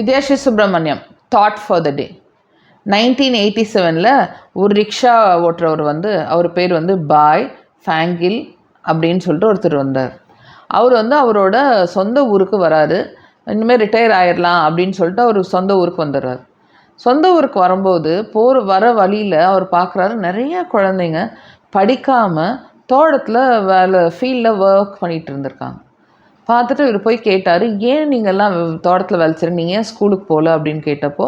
Vidyashree Subramaniam thought for the day nineteen eighty செவனில் ஒரு rickshaw ஓட்டுறவர் வந்து அவர் பேர் வந்து பாய் ஃபேங்கில் அப்படின்னு சொல்லிட்டு ஒருத்தர் வந்தார். அவர் வந்து அவரோட சொந்த ஊருக்கு வராரு. இனிமேல் ரிட்டையர் ஆயிடலாம் அப்படின்னு சொல்லிட்டு அவர் சொந்த ஊருக்கு வந்துடுறாரு. சொந்த ஊருக்கு வரும்போது போகிற வர வழியில் அவர் பார்க்குறாரு நிறைய குழந்தைங்க படிக்காமல் தோட்டத்தில் வேலை ஃபீல்டில் ஒர்க் பண்ணிகிட்டு இருந்திருக்காங்க. பார்த்துட்டு இவர் போய் கேட்டார் ஏன் நீங்கள்லாம் தோட்டத்தில் வேலை செய்கிறீங்க நீங்கள் ஏன் ஸ்கூலுக்கு போகல அப்படின்னு கேட்டப்போ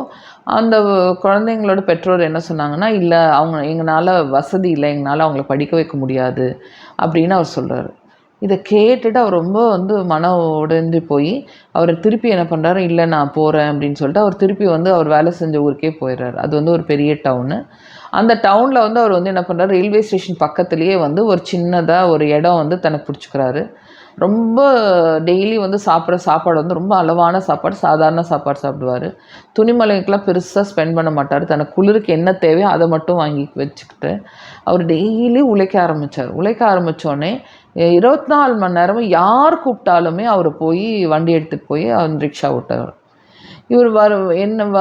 அந்த குழந்தைங்களோட பெற்றோர் என்ன சொன்னாங்கன்னா இல்லை அவங்க எங்களால் வசதி இல்லை எங்களால் அவங்கள படிக்க வைக்க முடியாது. அப்படின்னு அவர் சொல்கிறாரு இதை கேட்டுட்டு அவர் ரொம்ப வந்து மனம் உடைந்து போய் அவர் திருப்பி என்ன பண்ணுறாரு இல்லை நான் போகிறேன் அப்படின்னு சொல்லிட்டு அவர் திருப்பி வந்து அவர் வேலை செஞ்ச ஊருக்கே போயிடுறாரு. அது வந்து ஒரு பெரிய டவுனு. அந்த டவுனில் வந்து அவர் வந்து என்ன பண்ணுறாரு ரயில்வே ஸ்டேஷன் பக்கத்துலேயே வந்து ஒரு சின்னதாக ஒரு இடம் வந்து தனக்கு பிடிச்சிக்கிறாரு. ரொம்ப டெய்லி வந்து சாப்பிட்ற சாப்பாடு வந்து ரொம்ப அளவான சாப்பாடு சாதாரண சாப்பாடு சாப்பிடுவார். துணிமலைக்கெலாம் பெருசாக ஸ்பெண்ட் பண்ண மாட்டார். தனக்கு குளிருக்கு என்ன தேவையோ அதை மட்டும் வாங்கி வச்சுக்கிட்டு அவர் டெய்லி உழைக்க ஆரம்பித்தார் உழைக்க ஆரம்பித்தோடனே இருபத்தி நாலு மணி நேரமும் யார் கூப்பிட்டாலுமே அவர் போய் வண்டி எடுத்துகிட்டு போய் அவர் ரிக்ஷா விட்டார் இவர் வர என்ன வ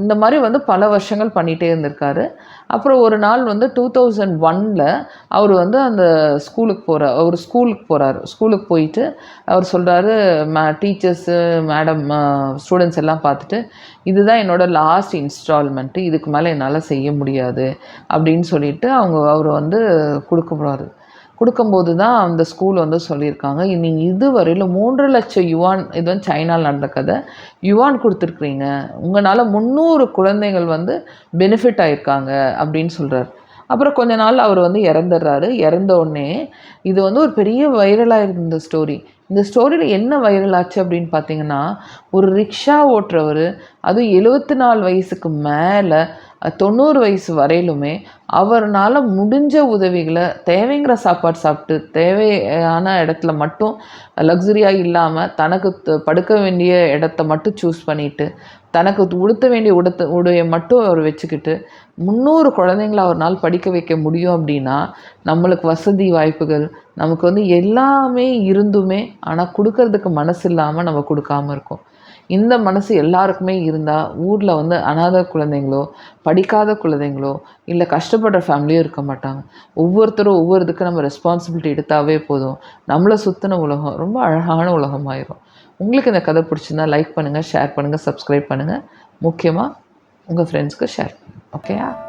இந்த மாதிரி வந்து பல வருஷங்கள் பண்ணிகிட்டே இருந்திருக்காரு. அப்புறம் ஒரு நாள் வந்து டூ தௌசண்ட் ஒனில் அவர் வந்து அந்த ஸ்கூலுக்கு போகிறார் அவர் ஸ்கூலுக்கு போகிறாரு ஸ்கூலுக்கு போயிட்டு அவர் சொல்கிறாரு மே டீச்சர்ஸு மேடம் ஸ்டூடெண்ட்ஸ் எல்லாம் பார்த்துட்டு இதுதான் என்னோடய லாஸ்ட் இன்ஸ்டால்மெண்ட்டு இதுக்கு மேலே என்னால் செய்ய முடியாது. அப்படின்னு சொல்லிட்டு அவங்க அவர் வந்து கொடுக்க போகிறாரு கொடுக்கும்போது தான் அந்த ஸ்கூல் வந்து சொல்லியிருக்காங்க. நீங்கள் இதுவரையில் மூன்று லட்சம் யுவான் இது வந்து சைனாவில் நடந்த கதை. யுவான் கொடுத்துருக்குறீங்க. உங்களால் முந்நூறு குழந்தைகள் வந்து பெனிஃபிட் ஆகியிருக்காங்க அப்படின்னு சொல்கிறார் அப்புறம் கொஞ்ச நாள் அவர் வந்து இறந்துடுறாரு. இறந்த உடனே இது வந்து ஒரு பெரிய வைரலாக இருந்த ஸ்டோரி இந்த ஸ்டோரியில் என்ன வைரல் ஆச்சு அப்படின்னு பார்த்தீங்கன்னா ஒரு ரிக்ஷா ஓட்டுறவர் அதுவும் எழுபத்தி நாலு வயசுக்கு மேலே தொண்ணூறு வயசு வரையிலுமே அவர்னால் முடிஞ்ச உதவிகளை தேவைங்கிற சாப்பாடு சாப்பிட்டு தேவையான இடத்துல மட்டும் லக்ஸரியாக இல்லாமல் தனக்கு படுக்க வேண்டிய இடத்த மட்டும் சூஸ் பண்ணிவிட்டு தனக்கு உடுத்த வேண்டிய உடுத்த உடைய மட்டும் அவர் வச்சுக்கிட்டு முந்நூறு குழந்தைங்கள அவர்னால் படிக்க வைக்க முடியும் அப்படின்னா நம்மளுக்கு வசதி வாய்ப்புகள் நமக்கு வந்து எல்லாமே இருந்துமே ஆனால் கொடுக்கறதுக்கு மனசு இல்லாமல் நம்ம கொடுக்காம இருக்கோம். இந்த மனசு எல்லாருக்குமே இருந்தால் ஊரில் வந்து அனாதை குழந்தைங்களோ படிக்காத குழந்தைங்களோ இல்லை கஷ்டப்படுற ஃபேமிலியோ இருக்க மாட்டாங்க. ஒவ்வொருத்தரும் ஒவ்வொரு இதுக்கு நம்ம ரெஸ்பான்சிபிலிட்டி எடுத்தாவே போதும். நம்மளை சுற்றின உலகம் ரொம்ப அழகான உலகமாயிரும். உங்களுக்கு இந்த கதை பிடிச்சிருந்தா லைக் பண்ணுங்கள் ஷேர் பண்ணுங்கள் சப்ஸ்கிரைப் பண்ணுங்கள் முக்கியமாக உங்கள் ஃப்ரெண்ட்ஸ்க்கு ஷேர் பண்ணுங்கள் ஓகேயா